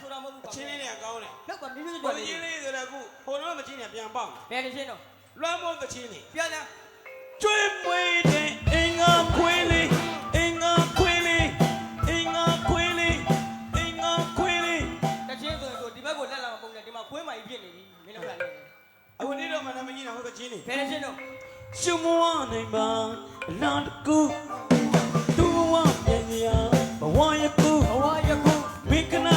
ဆိုတာမဟုတ်ဘူးအချင်းလေးတွေကကောင်းတယ်လောက်ပါမြင်းမြင်းကိုကြော်ချင်းလေးလေးဆိုတော့အခုဟိုတော့မချင်းနေပြန်ပေါက်ဘယ်လိုရှင်းတော့လွမ်းမို့သချင်းနေပြန်လာကျွေးမွေးတဲ့အင်္ဂါခွေးလေးအင်္ဂါခွေးလေးအင်္ဂါခွေးလေးအင်္ဂါခွေးလေးတချင်းဆိုရင်ဒီဘက်ကိုလက်လာမပုံနဲ့ဒီမှာခွေးမိုင်ဖြစ်နေပြီမင်းတို့ကလည်းအခုနေ့တော့မနမကြီးနာဟိုသချင်းနေဘယ်လိုရှင်းတော့ရှုံမဝနိုင်ပါအလားတကူသူ့ဘဝပြန်ရဘဝယခုဘဝယခုမင်းကနာ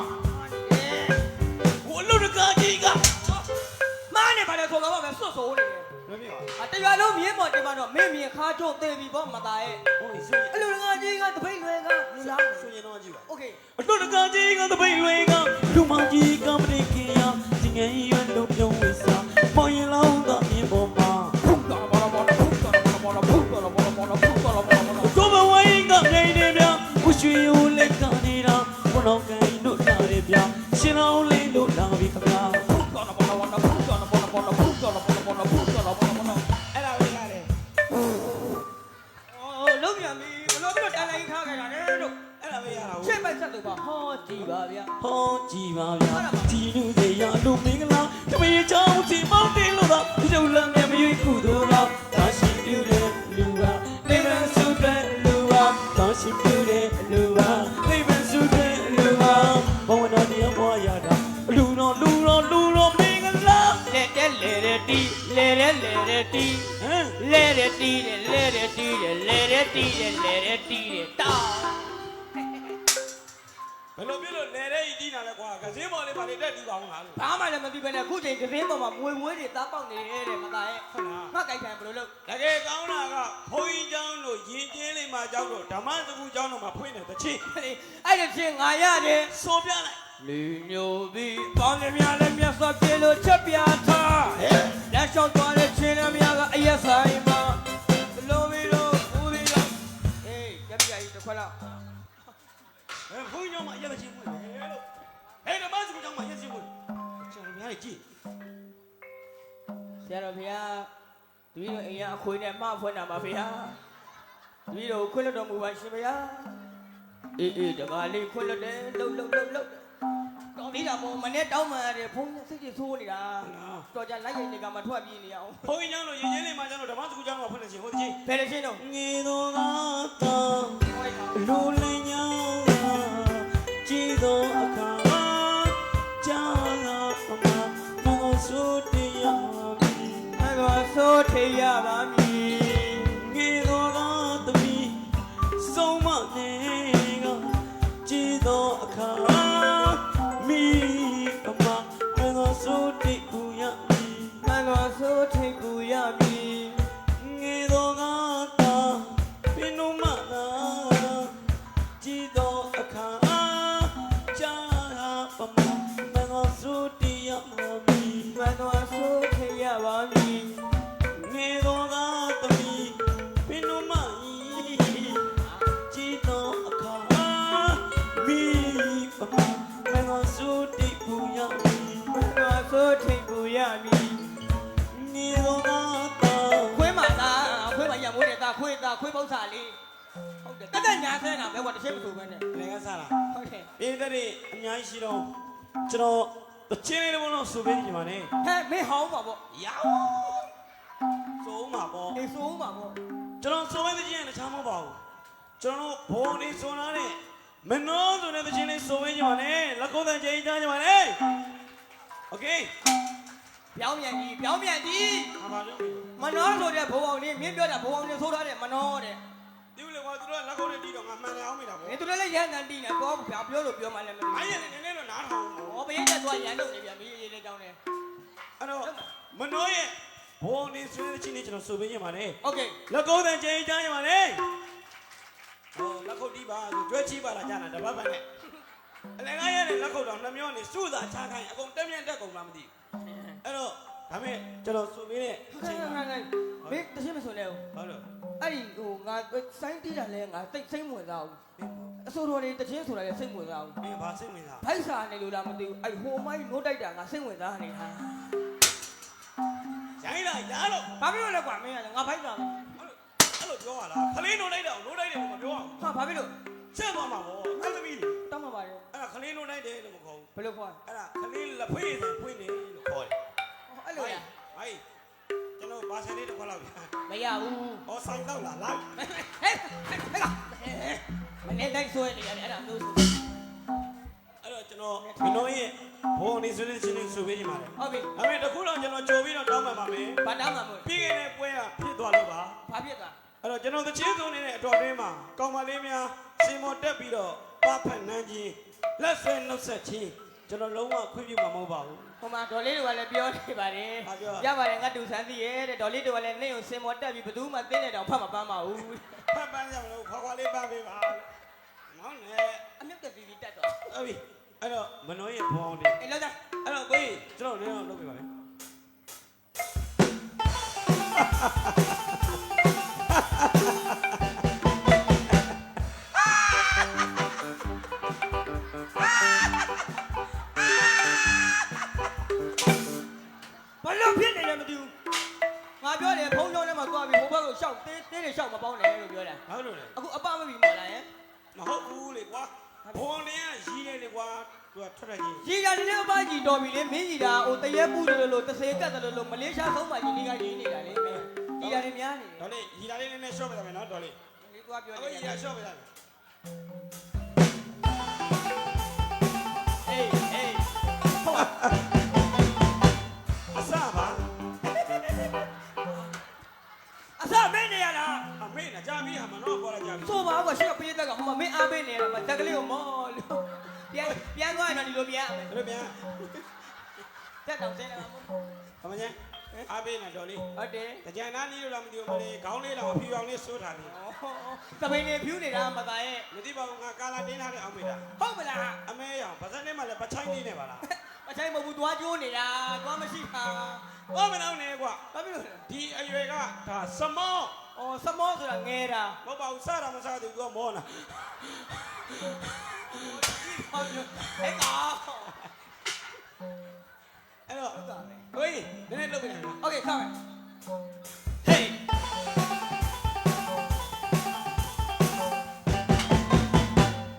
ဆိုတော့ပဲစွတ်ဆိုးနေတယ် မပြော အတရွာလုံးမြင်းမော်တင်မှာတော့မင်းမြင်ခါကျို့သေးပြီပေါ့မသားရဲ့ ဟိုဆိုရင် အလူငါကြီးကတပိတ်လွယ်ကလူလား ဆိုရင်တော့ကြည့်ပါ โอเค အထွတ်တကာကြီးကတပိတ်လွင်ကလူမကြီးကမနေခင်ရဒီငယ်ရွယ်လုံးပြုံးဝစ်စားဟောရင်လောင်းက တော့တန်လိုက်ထားခဲ့တာလေလို့အဲ့ဒါပဲရတာရှေ့ပိုက်ဆက်လို့ပါဟောကြည်ပါဗျာဟောကြည်ပါဗျာဒီလူတွေရလူမင်္ဂလာတမင်ချောင်းစီမောင်းတင်လို့တော့ဒီလိုလမ်းမြမရွေးခုတို့တော့ဒါရှိပြုတဲ့လူကနေမဆုတဲ့လူပါဒါရှိပြုတဲ့လူပါနေမဆုတဲ့လူပါဘဝတော်တရားပွားရတာလူတော်လူတော်လူတော်မင်္ဂလာလက်တက်လေရတီလေရလေရတီ လဲတဲ့တီးတယ်လဲတဲ့တီးတယ်လဲတဲ့တီးတယ်လဲတဲ့တီးတယ်တောင်းဘယ်လိုပြလို့လဲတဲ့ဤတီးတာလဲကွာကစင်းမော်လေးပါလေတက်ပြီးပါအောင်လားလို့ဘာမှလည်းမသိပဲနဲ့အခုချိန်ကစင်းမော်မှာမွေမွေးတွေသားပေါက်နေတယ်တဲ့မသားရဲ့ဟုတ်လားမှတ်ကြိုက်တယ်ဘယ်လိုလုပ်တကယ်ကောင်းတာကဘုန်းကြီးကျောင်းလို့ရင်ကျင်းလေးမှာကျောင်းလို့ဓမ္မစကူကျောင်းတော့မှာဖွင့်တယ်တချင်းအဲ့ဒီချင်းငါရတယ်ဆိုပြလိုက်လူမျိုးပြီးပေါင်းနေများလည်းမျက်စောပြေလို့ချက်ပြထားဟဲ့ လက်လျှောက်သွားတဲ့ချင်းလည်းမရကအရက်ဆိုင်မှာဘလုံးပြီးတော့ဘူးပြီးတော့အေးကြက်ပြကြီးတစ်ခွက်လောက်အဲဘုန်းကြီးကြောင့်မရက်မချင်းဘူးလေလို့ဟဲ့ဓမ္မစကူကြောင့်မရက်ချင်းဘူးကျွန်တော်များကြည့်ဆရာတော်ဖေဟာတပည့်တော်အိမ်ရအခွေနဲ့မှဖွင့်တာပါဖေဟာတပည့်တော်ခွင့်လွှတ်တော်မူပါရှင်ဖေဟာအေးအေးတကားလေးခွင့်လွှတ်တယ်လှုပ်လှုပ်လှုပ်လှုပ် ပြီးတာပေါ့မနေ့တောင်းမှရတယ်ဘုန်းကြီးစိတ်ကြီးဆိုးနေတာတော်ကြလိုက်ရိုက်နေကမှထွက်ပြေးနေရအောင်ဘုန်းကြီးကျောင်းလို့ရင်ချင်းလေးမှကျောင်းလို့ဓမ္မစကူကျောင်းမှာဖွင့်နေရှင်ဟိုတကြီးဘယ်လိုရှင်းတော့ငေသောသာတော်လူလင်ညာကြည်သောအခါကြာလာအမမောဆိုးတရားမောဆိုးတရားပါ ဆိုးထေကူရမည်ငေတော်ကတာခွေးမသားခွေးမရမိုးတဲ့သားခွေးသားခွေးပု္ပ္ပာလေးဟုတ်တယ်တက်တက်ညာဆဲတာပဲကွာတစ်ချက်မဆိုပဲနဲ့လည်းကစားလားဟုတ်တယ်ဒီတဲ့။အများကြီးရှိတော့ကျွန်တော်တချင်းလေးတော့ဆိုပေးနေပါနဲ့ဟဲ့မင်းဟောင်းပါဗော။ရောဆိုမှာပေါ့အေးဆိုးပါဗော။ကျွန်တော်ဆိုပေးတဲ့ချင်းကတခြားမဟုတ်ပါဘူး။ကျွန်တော်ဘုံလေးဆိုလာတဲ့မနှောဆိုတဲ့ချင်းလေးဆိုပေးနေပါနဲ့။လက်ကုပ်တန်ချင်းကြားနေပါနဲ့။ Okay ပြောင်းမြန်ကြီးပြောင်းမြန်ကြီး ။ဟာပါလို့ မနောဆိုတဲ့ဘုံအောင်လေးမင်းပြောတာဘုံအောင်လေးဆိုထားတဲ့မနောတဲ့ ဒီလိုကွာသူတို့ကလက်ကုပ်နဲ့တီးတော့ငါမှန်တယ်အောင်မိတာပေါ့ မင်းတို့လည်းရန်တန်တီးနေတော့ဗျာပြောလို့ပြောမှလည်းမသိ ။ဘူး အားရနေနေတော့နားထောင်။ ဟောဘယ်ရက်သွားရန်တော့နေပြန်မီးရေးလေးတောင်းနေ အဲ့တော့မနှောရဲ့ဘုံလေးဆိုတဲ့ချင်းလေးကျွန်တော်ဆိုပေးနေပါနဲ့။ โอเค လက်ကုပ်တန်ချင်းကြားနေပါနဲ့။ဟောလက်ကုပ်တီးပါဆိုကျွဲချီးပါလားကြာတာတပတ်ပတ်နဲ့ အလဲကားရတဲ့လက်ခုပ်တော်နှမျောနေစုသာချခိုင်းအကုန်တက်မြင့်တက်ကုန်လားမသိဘူးအဲ့တော့ဒါမဲ့ကျွန်တော်ဆိုပေးတဲ့အခိုချိန်င်မှာခိုင်ခိုင်ဘေးတရှင်းမဆိုလဲဘူးဟုတ်လို့အဲ့ဒီဟိုငါစိုင်းတီးတာလဲငါတိတ်စိတ်ဝင်စားဘူးအစိုးရတွေတချင်းဆိုတာလဲစိတ်ဝင်စားဘူးမင်းဘာစိတ်ဝင်စားဖိုက်စာနေလို့လားမသိဘူးအဲ့ဟိုမိုင်းနိုးတိုက်တာငါစိတ်ဝင်စားနေတာရိုင်းလာရတော့ဘာဖြစ်လို့လဲကွာမင်းကလည်းငါဖိုက်စာအဲ့လိုပြောရလားခလေးနိုးလိုက်တော့နိုးလိုက်တယ်မပြောအောင်ဟာဘာဖြစ်လို့ချက်သွားမှာပေါ့အဲ့သမီးလေတော င်းမှာပါတယ်အဲ့ဒါခလေးနိုးလိုက်တယ်လို့မခေါ်ဘူးဘယ်လိုခေါ်အဲ့ဒါခလေးလက်ဖေးစံဖွင့်တယ်လို့ခေါ်တယ်အဲ့လိုလားဟိုင်းကျွန်တော်ဘာစလေးတစ်ခွက်လောက်ပြမရဘူးဟောဆိုင်တော့လာလိုက်ဟဲ့ဟဲ့မနေ့တိုင်းဆွဲနေရတယ်အဲ့ဒါမျိုးဆိုအဲ့တော့ကျွန်တော်မင်းတို့ရဲ့ဘုံနေဆိုတဲ့ချင်းလေးဆိုပေးနေပါတယ်ဟုတ်ပြီဒါပေမဲ့တခုတော့ကျွန်တော်ကြိုပြီးတော့တောင်းမှန်ပါမယ်ဘာတောင်းမှာမို့ပြီးခဲ့တဲ့ပွဲကဖြစ်သွားလို့ပါဘာဖြစ်သွားအဲ့တော့ကျွန်တော်သချင်းစုံနေတဲ့အတော်တင်းမှာကောင်မလေးများရှင်မော်တက်ပြီးတော့ ပဖက်နှမ်းချင်းလက်ဆွဲနှုတ်ဆက်ချင်းကျွန်တော်လုံးဝခွင့်ပြုမှာမဟုတ်ပါဘူး ဟိုမှာဒေါ်လေးတွေကလည်းပြောနေပါတယ်ဘာပြော ရပါတယ်ငါတူဆန်းသိရဲ့တဲ့ဒေါ်လေးတွေကလည်းနေကိုစင်မော်တက်ပြီးဘယ်သူမှသိနေတော့ဖတ်မပန်းပါဘူးဖက်ပန်းကြမလို့ခွာခွာလေးပန်းပေးပါမောင်းနဲ့အမြုပ်တက်ပြီးပြီးတက်တော့ဟုတ်ပြီအဲ့တော့မနှောရဲ့ဘောင်းနေအေးလောက်သားအဲ့တော့ကိုကြီးကျွန်တော်လည်းတော့လုပ်ပြပါမယ် လို့တစေကတ်တယ်လို့မလေးရှားဆုံးမှကြီးနေကကြီးနေတာလေမင်းရီရလေးများနေတယ်ဒေါ်လေးရီလာလေးနည်းနည်းရှော့ပေးပါမယ်နော်ဒေါ်လေးဒီကွာပြောအခုနေရီတလာယ်ရှော့ပေးပါမယ်အေးအေးဟုတ်အစပါအစမင်းနေရလားအမေနဲ့ကြာပြီဟာမနော်ပေါ်လာကြာပြီဆိုပါကွာရှေ့ကပြေးတက်ကဟိုမှာမင်းအားပေးနေရမှာတက်ကလေးကိုမောလို့ပြန်ပြန်သွားရင်တော့ဒီလိုပြန်ဘယ်လိုပြန်တက်တောင်ဆင်းလာမှာ အမကြီးအားပေးနေဒေါ်လေးဟုတ်တယ်တကြံနားနီးလို့လားမသိဘူးမလေးခေါင်းလေးတော့အဖြူအောင်လေးစိုးထားပြီသပိန်နေဖြူနေတာမသားရဲ့မသိပါဘူးငါကာလာတင်းထားတဲ့အောင်မေတာဟုတ်မလားအမဲရောင်ဗဇက်နဲ့မှလည်းပချိုင်းလေးနဲ့ပါလားအချိုင်မဟုတ်ဘူးသွားကျိုးနေတာသွားမရှိတာဘာမနောက်နဲ့ကွာဘာဖြစ်လို့လဲဒီအရွယ်ကဒါစမောအော်စမောဆိုတာငဲတာမဟုတ်ပါဘူးစတာမစသူကမောနာဟုတ်ပြီဟဲ့ကောင် အဲ့တော့ ဟုတ်တာပဲ ကိုကြီးနည်းနည်းလုပ်ပြနိုင်လား โอเคဆောင်းမယ် ဟေး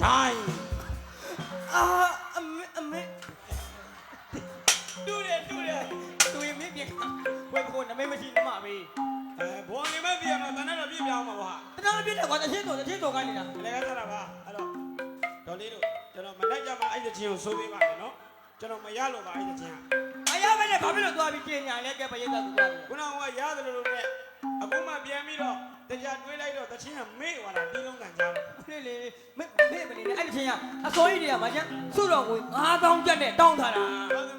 ဒိုင်း အာအမေအမေ တူတယ်တူတယ် သူရင်မင်းပြေဝယ်ကိုနမေမရှိနမမေး အဲဘောနေမဲ့ပြန်မှာတန်းတော့ပြပြအောင်ပါကွာ တနာပြည့်တယ်ကွာတချင်းတော်တချင်းတော်ကိုင်းနေတာ အလဲကစားတာပါအဲ့တော့ဒေါ်လေးတို့ကျွန်တော်မလိုက်ကြမှာအဲ့ဒီချင်းကိုစိုးပေးပါမယ်နော်ကျွန်တော်မရလို့ပါအဲ့ဒီချင်းက အရ ပဲနဲ့ဘာဖြစ်လို့သွားပြီးပြင်ညာလဲကဲပရိသတ်သူသွားပြီခုနကရတယ်လို့နဲ့အခုမှပြန်ပြီးတော့တရားတွေးလိုက်တော့တချင်းကမေ့သွားတာဒီလုံးကန်ကြတော့လေလေမေမေမနေနဲ့အဲ့ဒီချင်းကအစိုးရတွေကမကျန်စုတော်ကို9000ကျပ်နဲ့တောင်းထားတာ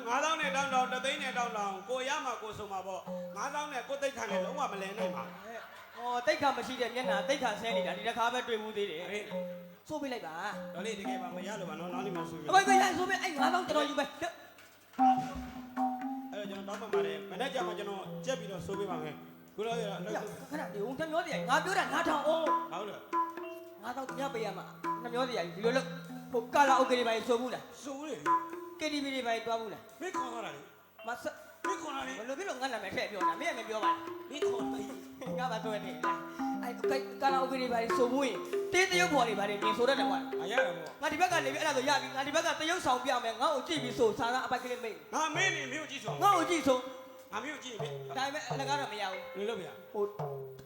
9000နဲ့တောင်းတောင်းတသိန်းနဲ့တောင်းတောင်းကိုရမှာကိုဆိုမှာပေါ့9000နဲ့ကိုသိတ်ခံနဲ့လုံးဝမလဲနိုင်ပါဟောတိတ်ခါမရှိတဲ့မျက်နှာတိတ်ခါဆဲနေတာဒီတစ်ခါပဲတွေ့ဘူးသေးတယ်ဘူးဟေးစိုးပေးလိုက်ပါဒေါ်လေးတကယ်ပါမရလို့ပါနော်နောက်နေ့မှဆိုပြီအမေကလည်းစိုးပေးအဲ့9000ကျွန်တော်ယူပဲအဲ့ တော့ကျွန်တော်တောင်းပန်ပါတယ်မနေ့ကမှကျွန်တော်ကြက်ပြီးတော့ဆိုပေးပါမယ်ခုတော့ရတော့ခဏဒီဦးတမျောတရားငါပြောတာ9000အိုးဟုတ်တယ်9000ညပေးရမှာနှမျောတရားဒီလိုလို့ဟိုကာလာအိုကေတွေပါဆိုဘူးလားဆိုးတယ် KTV တွေပါတွားဘူးလားမင်းခေါ်လာတာလေမဆမင်းခေါ်လာလေဘယ်လိုဖြစ်လို့ငါနာမည်ထည့်ပြောတာမင်းကမပြောပါမင်းခေါ်လာလေနဲ့ငါပါတော့နေလားအဲ့ကာလာအိုကေတွေပါဆိုဘူးရင် တင်းတရုပ်ပေါ်တွေပါနေပြင်ဆိုတတ်တယ်ကွာ အရတယ်ပေါ့ ငါဒီဘက်ကနေပြီးအဲ့ဒါဆိုရပြီငါဒီဘက်ကတရုပ်ဆောင်ပြမယ်ငါ့ကိုကြည့်ပြီးဆိုစားသားအပိုက်ကလေးမိတ် ငါမင်းနေမင်းကိုကြည့်ဆို ငါ့ကိုကြည့်ဆို ငါမင်းကိုကြည့်ပြီ ဒါပေမဲ့အလကားတော့မရဘူး လေလို့ပြ ဟို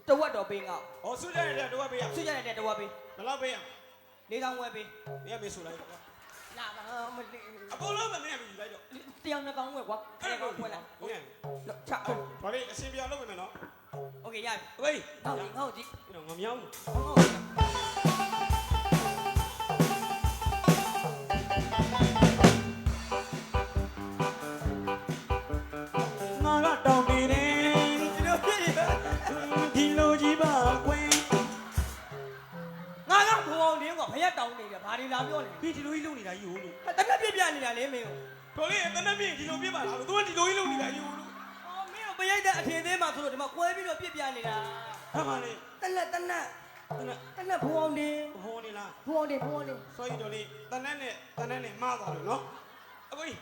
တဝက်တော့ပေးငါ့ ဟောဆုကြရတဲ့တော့ပေးရ ဆွကြရတဲ့တဝက်ပေး ဘယ်တော့ပေးရ လေးတောင်းဝက်ပေး မင်းကမင်းဆိုလိုက် လာပါမလေး အကုန်လုံးမင်းကမင်းယူလိုက်တော့ တယောက်နှစ်တောင်းဝက်ကွာအဲ့ဒါကွက်လာ မင်း ချာ ဘာလေးအစင်ပြလုပ်မယ်နော် โอเคရပြီ ဝေး ငါ့ကိုငါ့ကိုကြည့် နော်ငမြောင်း ငါ့ကို တနက်ပြင်းဒီလိုပြပါလားသူကဒီလိုကြီးလုံနေတာကြီးဟိုလို့အော်မင်းကိုပရိသတ်အထင်သေးမှဆိုလို့ဒီမှာကွဲပြီးတော့ပြပြနေတာဟာပါလေတနက်တနက်တနက်တနက်ဘုံအောင်တင်ဟိုနေလားဘုံအောင်တင်ဘုံအောင်တင်ဆိုရင်တော်လေးတနက်နဲ့တနက်နဲ့မှားသွားလို့နော်အကိုကြီး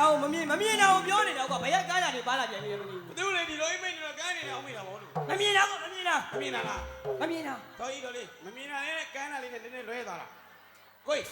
နေရဒါကိုမမြင်မမြင်တာကိုပြောနေတာကွာဘယ်ရကားရတယ်ပါလာပြန်ပြီမသိသူလေဒီလိုကြီးမိတ်နေတော့ကန်းနေတယ်အောင်မိတာပေါ့လို့ဘူးမမြင်တာကမမြင်တာမမြင်တာလားမမြင်တာတော်ကြီးတော်လေးမမြင်တာလေးနဲ့ကန်းတာလေးနဲ့နည်းနည်းလွဲသွားတာကိုကြီး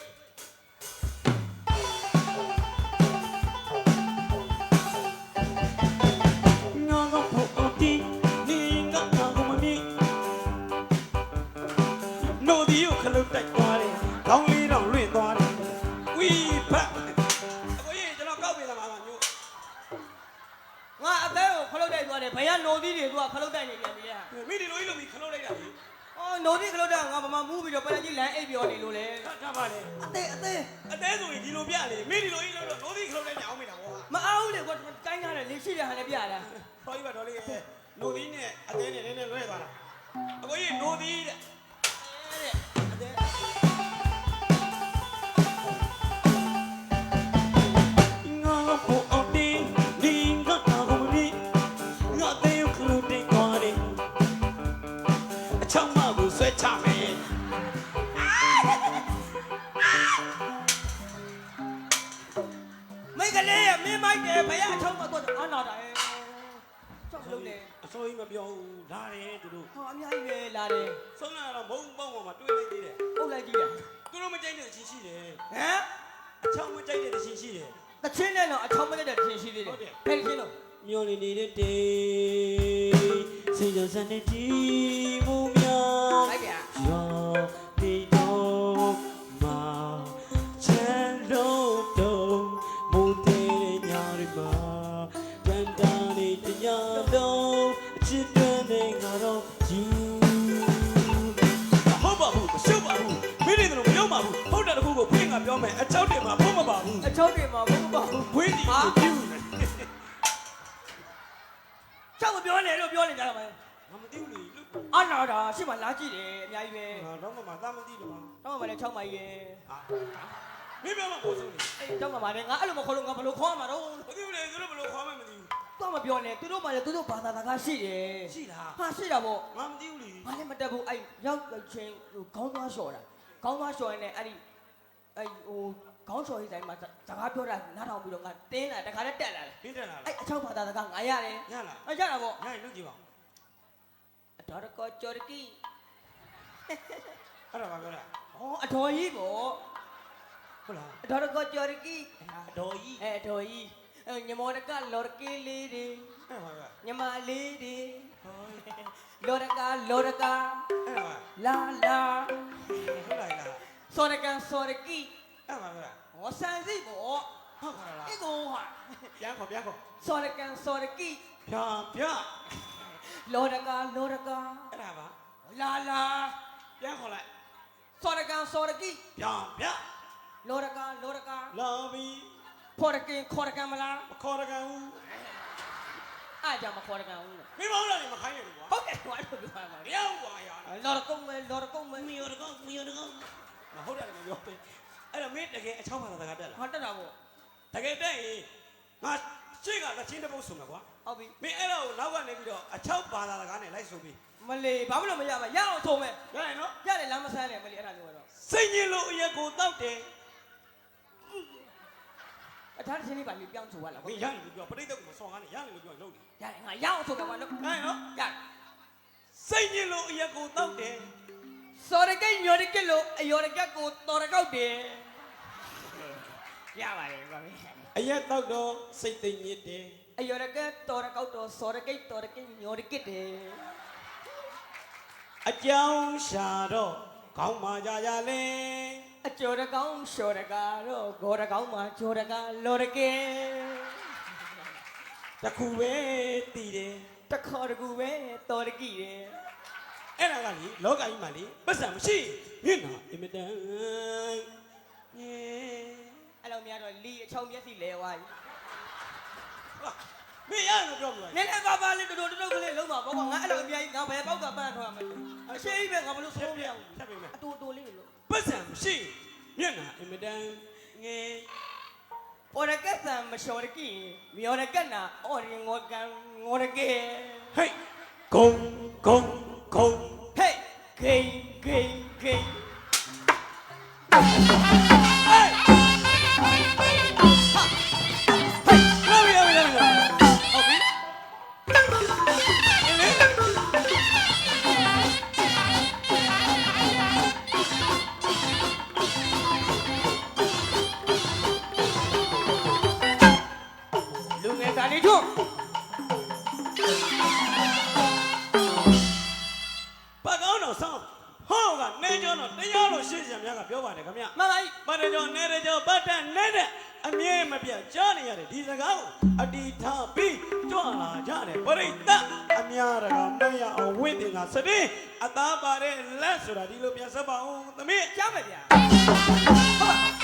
ကြီးပါတော်လေးရဲ့နိုးဒီနဲ့အသေးနဲ့နည်းနည်းလွဲသွားတာအကိုကြီးနိုးဒီတဲ့အသေးငါတော့ဘူအောင်တင်းနေငါငါကိုမမြင်ငါတဲ့ကိုခလုတ်တိုက်သွားတယ်အချောင်းမကိုဆွဲချမယ်မိတ်ကလေးရမင်းမိုက်တယ်ဘယ်ရအချောင်းမတော့အာနာတာရဲ့ချောက်လို့လေအ စိုးရမပြောဘူးလာတယ်သူတို့ဟောအများကြီးပဲလာတယ်ဆုံးလာတော့မုံပေါင်းပေါ်မှာတွေ့လိုက်သေးတယ်ပုတ်လိုက်ကြည့်တာသူတို့မကြိုက်တဲ့ချင်းရှိတယ်ဟမ်အချောင်းမကြိုက်တဲ့ချင်းရှိတယ်တချင်းနဲ့တော့အချောင်းမတက်တဲ့ထင်ရှိသေးတယ်ဟုတ်တယ်ဘယ်ချင်းလို့မျောနေနေတဲ့တေးစိတ်ကြစနေတီမူ ချောက်တယ်မှာဖုံးမပါဘူးအချောင်းတွေမှာဘုံမပါဘူးဘွေးတီကိုပြူနေချောက်မပြောနဲ့လို့ပြောနေကြတာပဲငါမသိဘူးလေလို့အာနာတာရှေ့မှာလာကြည့်တယ်အများကြီးပဲငါတော့မှသာမသိလို့ပါတော့မှလည်းချောင်းမကြီးရဲ့မင်းပြောမှပို့ဆုံးနေအေးချောင်းမပါနဲ့ငါအဲ့လိုမခေါ်လို့ငါဘယ်လိုခေါ်မှာတော့မသိဘူးလေသူတို့ဘယ်လိုခေါ်မှမသိဘူးတော့မပြောနဲ့သူတို့မှလည်းသူတို့ဘာသာစကားရှိတယ်ရှိလားဟာရှိတာပေါ့ငါမသိဘူးလေဘာလည်းမတက်ဘူးအဲ့ရောက်ချင်းဟိုခေါင်းသွားလျှော်တာခေါင်းသွားလျှော်ရင်လည်းအဲ့ဒီအဲ့ဟို ခေါင်းလျှော်ရေးတိုင်းမှာစကားပြောတာနားထောင်ပြီးတော့ငါတင်းလာတခါတည်းတက်လာတယ်မင်းတက်လာလားအဲ့အချောင်းဘာသာစကားငါရတယ်ရလားအဲ့ရတာပေါ့ညရင်လုပ်ကြည့်ပါအတော်ကောကျော်ရကီအဲ့ဒါပါပြောတာဟောအတော်ကြီးပေါ့ဟုတ်လားအတော်ကောကျော်ရကီအတော်ကြီးအဲအတော်ကြီးအဲ့ညမောတကလော်ရကီလေးတွေအဲ့ပါပြောညမလေးတွေဟောလော်ရကလော်ရကအဲ့ပါလာလာဟုတ်လားလားစောရကန်စောရကီ အဲ့ပါပြောတာဟောဆန်စီပေါ့ဟုတ်ပါလားအေကိုဟာပြန်ခေါ်ပြန်ခေါ်စောရကန်စောရကီဖြာဖြာလော်ရကလော်ရကအဲ့ဒါပါလာလာပြန်ခေါ်လိုက်စောရကန်စောရကီဖြာဖြာလော်ရကလော်ရကလာပြီဖော်ရကင်ခေါ်ရကန်မလားမခေါ်ရကန်ဘူးအားကြောင့်မခေါ်ရကန်ဘူးလေမင်းမောင်းလာနေမခိုင်းရဘူးကွာဟုတ်ကဲ့ဟိုအဲ့လိုပြောပါမယ်တရားကွာရလော်ရကုန်းမယ်လော်ရကုန်းမယ်မီယောတကောမီယောတကောဟုတ်တယ်မပြောတယ် အဲ့တော့မင်းတကယ်အချောင်းပါတာကတက်လာဟာတက်တာပေါ့တကယ်တက်ရင်ငါရှေ့ကလက်ချင်းတစ်ပုတ်ဆုံးမှာကွာဟုတ်ပြီမင်းအဲ့တော့နောက်ကနေပြီးတော့အချောက်ပါတာကနဲ့လိုက်ဆိုပြီးမလေးဘာလို့မရမှာရအောင်ဆုံးမယ်ရတယ်နော်ရတယ်လမ်းမဆန်းနဲ့မလေးအဲ့ဒါမျိုးတော့စိတ်ညစ်လို့အရက်ကိုတောက်တယ်အထားတစ်ချင်းလေးပါလေးပြောင်းဆိုရလားမင်းရတယ်လို့ပြောပရိသတ်ကမဆောင်းကားနဲ့ရတယ်လို့ပြောလုပ်တယ်ရတယ်ငါရအောင်ဆုံးမှာလို့ရတယ်နော်ရစိတ်ညစ်လို့အရက်ကိုတောက်တယ် စောရကိတ်ညော်ရကိတ်လို့အယော်ရကတ်ကိုတော်ရကောက်တယ်ရပါတယ်ဗျာအရက်တောက်တော့စိတ်သိညစ်တယ်အယော်ရကတ်တော်ရကောက်တော့စောရကိတ်တော်ရကိတ်ညော်ရကိတ်တယ်အကြောင်းရှာတော့ခေါင်းမာကြကြလဲအကျော်ရကောင်းရှော်ရကတော့ဂေါ်ရကောင်းမှာကျော်ရကလော်ရကဲတခုပဲတည်တယ်တခေါ်တကူပဲတော်ရကိတယ် အဲ့ဒါကလေလောကကြီးမှာလေပတ်စံမရှိမျက်နှာအင်မတန်ညေအဲ့လိုများတော့လီအချောင်မျက်စိလဲသွားပြီဟာမင်းရလို့ပြောပြလိုက်နည်းနည်းပါးပါလေးတူတူတူတူကလေးလုံးပါဘောကငါအဲ့လိုအများကြီးငါဘယ်ပေါက်ကပန်းထွက်မှာလဲအရှိကြီးပဲငါဘလို့ဆုံးမရဘူးဆက်ပေးမယ်အတူတူလေးလို့ပတ်စံမရှိမျက်နှာအင်မတန်ငေပေါ်ရကက်ဆန်မလျှော်ရကီမြော်ရကက်နာအော်ရင်ငေါကန်ငေါရကေဟေးဂုံဂုံ င်းကနေကျောင်းတော့တရားတော်ရှေ့ဆရာများကပြောပါတယ်ခင်ဗျမမကြီးပတ်တယ်ကျော်နေတယ်ကျော်ပတ်တဲ့နေတဲ့အမြဲမပြတ်ကြားနေရတယ်ဒီစကားကိုအတီထားပြီးကြွလာကြတယ်ပရိသတ်အများတကမရအောင်ဝိတင်ကစတဲ့အသားပါတဲ့လက်ဆိုတာဒီလိုပြန်ဆက်ပါဦးသမီးကြားမယ်ဗျာလောက်လို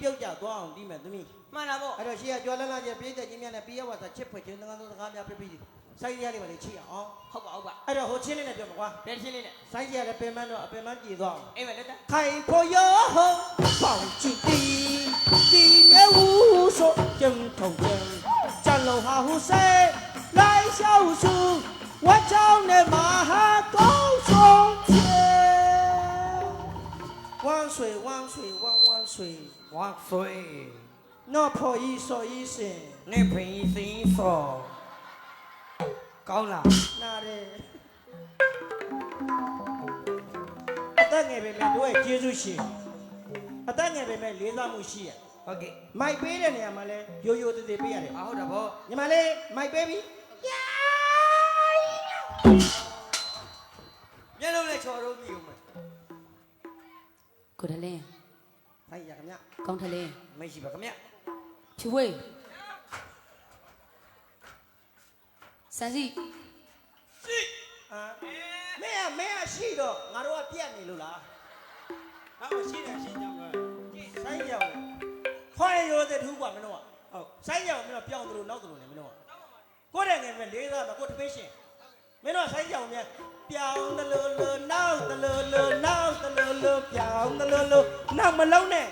ပြုတ်ကြသွားအောင်ဒီမဲ့သမီးမှန်တာပေါ့အဲ့တော့ရှေ့ကကြွားလန်းလာကျပြည့်တဲ့ချင်းများနဲ့ပြည့်ရဝါစာချစ်ဖွယ်ချင်းသံဃာတော်စကားများပြပြီးဆိုင်းရလေးပါလေချစ်ရအောင်ဟုတ်ပါဟုတ်ပါအဲ့တော့ဟိုချင်းလေးနဲ့ပြောမှာကွာဘယ်ရှင်းလေးနဲ့ဆိုင်းရလည်းပင်မတော့အပင်မကြည်သွားအောင်အိမ်မလက်တာခိုင်ဖို့ရောပေါင်ချစ်တီဒီမြဲဝူဆိုကျုံထုံကျံကြလုံးဟာဟုစေလိုက်ရှောက်စုဝတ်ချောင်း ဝမ်းဆွေဝမ်းဆွေဝမ်းဝမ်းဆွေဝါဆွေနော်ဖော်ဤဆိုဤစင်နေဖိန်စင်းစောကောင်းလားနာတယ်အသက်ငယ်ပေမဲ့တို့ရဲ့ကျေးဇူးရှင်အသက်ငယ်ပေမဲ့လေးစားမှုရှိရဟုတ်ကဲ့မိုက်ပေးတဲ့နေရာမှာလဲရိုးရိုးသေးသေးပေးရတယ်အာဟုတ်တာပေါ့ညီမလေးမိုက်ပေးပြီမျက်လုံးနဲ့ချော်တော့ပြီဦးမယ် ကိုထလင်းဖိုက်ရခင်ဗျကောင်းထလင်းမရှိပါခင်ဗျဖြူဝေးဆန်စီစီအာမဲမဲရှိတော့ငါတို့ကပြက်နေလို့လားဟောရှိတယ်ရှင်းကြောင်းကကြည့်ဆိုင်ကြောင်းခွဲရိုးတဲ့သူကမင်းတို့ကဟုတ်ဆိုင်ကြောင်းမင်းတို့ပြောင်းသလိုနောက်သလိုနေမင်းတို့ကကိုတဲ့ငယ်ပဲလေးစားတော့ကိုတပင်းရှင် မင်းတို့ကဆိုင်းကြောင်မြန်ပြောင်းသလိုလိုနောက်သလိုလိုနောက်သလိုလိုပြောင်းသလိုလိုနောက်မလုံးနဲ့